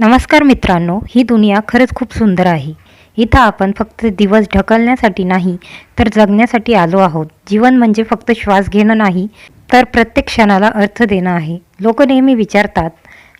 नमस्कार मित्रांनो ही दुनिया खरंच खूप सुंदर आहे. इथं आपण फक्त दिवस ढकलण्यासाठी नाही तर जगण्यासाठी आलो आहोत. जीवन म्हणजे फक्त श्वास घेणं नाही तर प्रत्येक क्षणाला अर्थ देणं आहे. लोक नेहमी विचारतात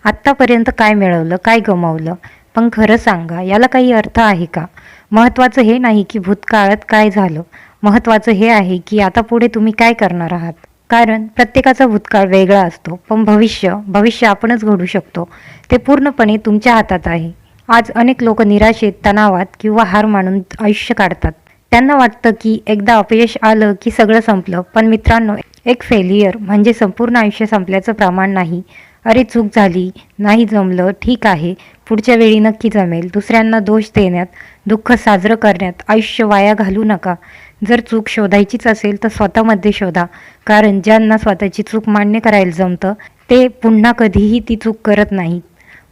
आत्तापर्यंत काय मिळवलं काय गमावलं? पण खरं सांगा याला काही अर्थ आहे का? महत्त्वाचं हे नाही की भूतकाळात काय झालं. महत्त्वाचं हे आहे की आता पुढे तुम्ही काय करणार आहात? कारण प्रत्येकाचा भूतकाळ वेगळा असतो. पण भविष्य भविष्य आपणच घडू शकतो. ते पूर्णपणे तुमच्या हातात आहे. आज अनेक लोक निराशेत तणावात किंवा हार मानून आयुष्य काढतात. त्यांना वाटतं की एकदा अपयश आलं की सगळं संपलं. पण मित्रांनो एक फेलियर म्हणजे संपूर्ण आयुष्य संपल्याचं प्रमाण नाही. अरे चूक झाली. नाही जमलं. ठीक आहे. पुढच्या वेळी नक्की जमेल. दुसऱ्यांना दोष देण्यात दुःख साजरं करण्यात आयुष्य वाया घालू नका. जर चूक शोधायचीच असेल तर स्वतःमध्ये शोधा. कारण ज्यांना स्वतःची चूक मान्य करायला जमतं ते पुन्हा कधीही ती चूक करत नाहीत.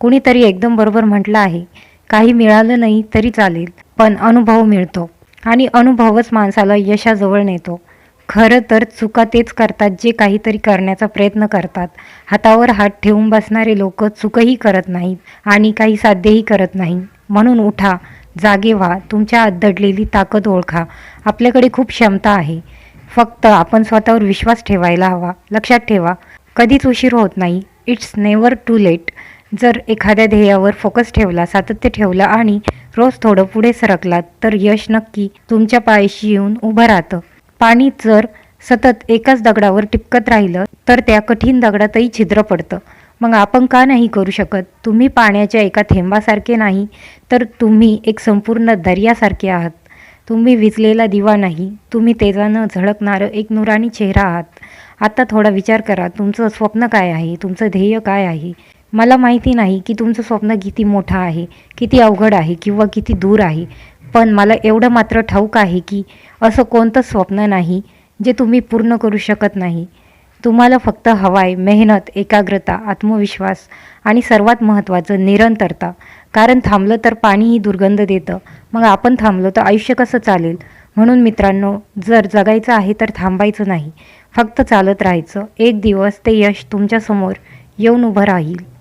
कुणीतरी एकदम बरोबर म्हटलं आहे काही मिळालं नाही तरी चालेल पण अनुभव मिळतो. आणि अनुभवच माणसाला यशाजवळ नेतो. खरं तर चुका तेच करतात जे काहीतरी करण्याचा प्रयत्न करतात. हातावर हात ठेवून बसणारे लोक चुकही करत नाहीत आणि काही साध्यही करत नाही म्हणून उठा जागे व्हा तुमच्या आत दडलेली ताकद ओळखा. आपल्याकडे खूप क्षमता आहे. फक्त आपण स्वतःवर विश्वास ठेवायला हवा. लक्षात ठेवा कधीच उशीर होत नाही. इट्स नेवर टू लेट जर एखाद्या ध्येयावर फोकस ठेवला सातत्य ठेवलं आणि रोज थोडं पुढे सरकलात तर यश नक्की तुमच्या पायाशी येऊन उभं राहतं. पाणी जर सतत एकाच दगडावर टिपकत राहिलं तर त्या कठीण दगडातही छिद्र पडतं. मग आपण का नाही करू शकत? तुम्ही पाण्याच्या एका थेंबासारखे नाही तर तुम्ही एक संपूर्ण दर्यासारखे आहात. तुम्ही विजलेला दिवा नाही तुम्ही तेजानं झळकणारं एक नुराणी चेहरा आहात. आता थोडा विचार करा तुमचं स्वप्न काय आहे? तुमचं ध्येय काय आहे? मला माहिती नाही की तुमचं स्वप्न किती मोठं आहे किती अवघड आहे किंवा किती दूर आहे. पण मला एवढं मात्र ठाऊक आहे की असं कोणतं स्वप्न नाही जे तुम्ही पूर्ण करू शकत नाही. तुम्हाला फक्त हवाय मेहनत एकाग्रता आत्मविश्वास आणि सर्वात महत्त्वाचं निरंतरता. कारण थांबलं तर पाणीही दुर्गंध देतं. मग आपण थांबलो तर आयुष्य कसं चालेल? म्हणून मित्रांनो जर जगायचं आहे तर थांबायचं नाही. फक्त चालत राहायचं. एक दिवस ते यश तुमच्यासमोर येऊन उभं राहील.